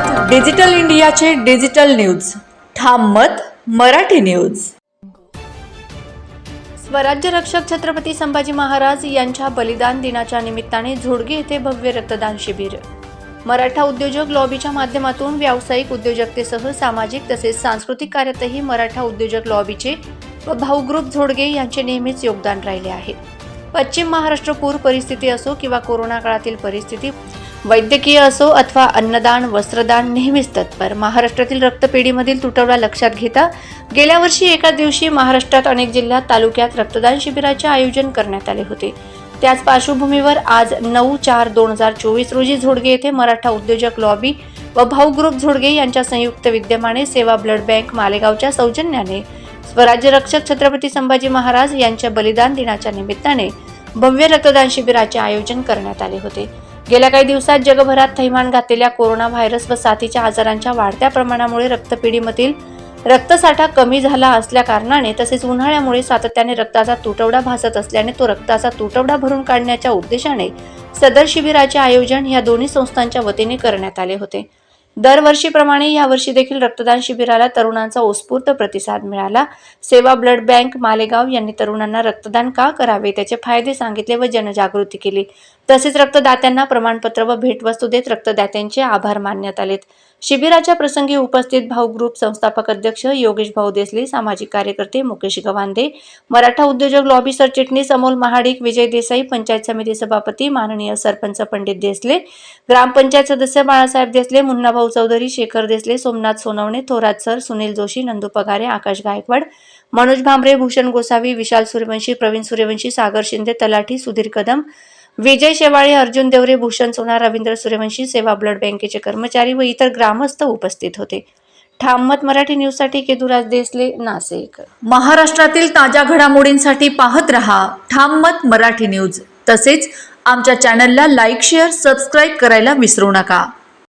मत डिजिटल इंडियाचे digital news. ठाम मत मराठी न्यूज. स्वराज्य रक्षक छत्रपती संभाजी महाराज यांच्या बलिदान दिनाच्या निमित्ताने झोडगे येथे भव्य रक्तदान शिबिर. मराठा उद्योजक लॉबीच्या माध्यमातून व्यावसायिक उद्योजकतेसह सामाजिक तसेच सांस्कृतिक कार्यातही मराठा उद्योजक लॉबीचे व भाऊ ग्रुप झोडगे यांचे नेहमीच योगदान राहिले आहे. पश्चिम महाराष्ट्र पूर परिस्थिती असो किंवा कोरोना काळातील परिस्थिती वैद्यकीय असो अथवा अन्नदान वस्त्रदान नेहमीच तत्पर. महाराष्ट्रातील रक्तपेढीमधील तुटवडा लक्षात घेता गेल्या वर्षी एका दिवशी महाराष्ट्रात अनेक जिल्ह्यात तालुक्यात रक्तदान शिबिराचे आयोजन करण्यात आले होते. त्याच पार्श्वभूमीवर आज नऊ चार दोन हजार चोवीस रोजी झोडगे येथे मराठा उद्योजक लॉबी व भाऊ ग्रुप झोडगे यांच्या संयुक्त विद्यमाने सेवा ब्लड बँक मालेगावच्या सौजन्याने स्वराज्य रक्षक छत्रपती संभाजी महाराज यांच्या बलिदान दिनाच्या निमित्ताने भव्य रक्तदान शिबिराचे आयोजन करण्यात आले होते. गेल्या काही दिवसात जगभरात थैमान घातलेल्या कोरोना व्हायरस व साथीच्या आजारांच्या वाढत्या प्रमाणामुळे रक्तपेढीमधील रक्तसाठा कमी झाला असल्या कारणाने तसेच उन्हाळ्यामुळे सातत्याने रक्ताचा तुटवडा भासत असल्याने तो रक्ताचा तुटवडा भरून काढण्याच्या उद्देशाने सदर शिबिराचे आयोजन या दोन्ही संस्थांच्या वतीने करण्यात आले होते. दरवर्षीप्रमाणे यावर्षी देखील रक्तदान शिबिराला तरुणांचा उत्स्फूर्त प्रतिसाद मिळाला. सेवा ब्लड बँक मालेगाव यांनी तरुणांना रक्तदान का करावे त्याचे फायदे सांगितले व जनजागृती केली. तसेच रक्तदात्यांना प्रमाणपत्र व भेटवस्तू देत रक्तदात्यांचे आभार मानण्यात आलेत. शिबिराच्या प्रसंगी उपस्थित भाऊ ग्रुप संस्थापक अध्यक्ष योगेश भाऊ देसले सामाजिक कार्यकर्ते मुकेश गवांदे मराठा उद्योजक लॉबी सरचिटणीस अमोल महाडिक विजय देसाई पंचायत समिती सभापती माननीय सरपंच पंडित देसले ग्रामपंचायत सदस्य बाळासाहेब देसले मुन्नाभाऊ चौधरी शेखर देसले सोमनाथ सोनवणे थोरात सर सुनील जोशी नंदू पगारे आकाश गायकवाड मनोज भांबरे भूषण गोसावी विशाल सूर्यवंशी प्रवीण सूर्यवंशी सागर शिंदे तलाठी सुधीर कदम विजय शेवाळे अर्जुन देवरे भूषण सोनार रवींद्र सूर्यवंशी सेवा ब्लड बँकेचे कर्मचारी व इतर ग्रामस्थ उपस्थित होते. ठाममत मराठी न्यूजसाठी केदुराज देसले नाशिक. महाराष्ट्रातील ताज्या घडामोडींसाठी पाहत रहा ठाम मत मराठी न्यूज. तसेच आमच्या चॅनलला लाईक शेअर सबस्क्राईब करायला विसरू नका.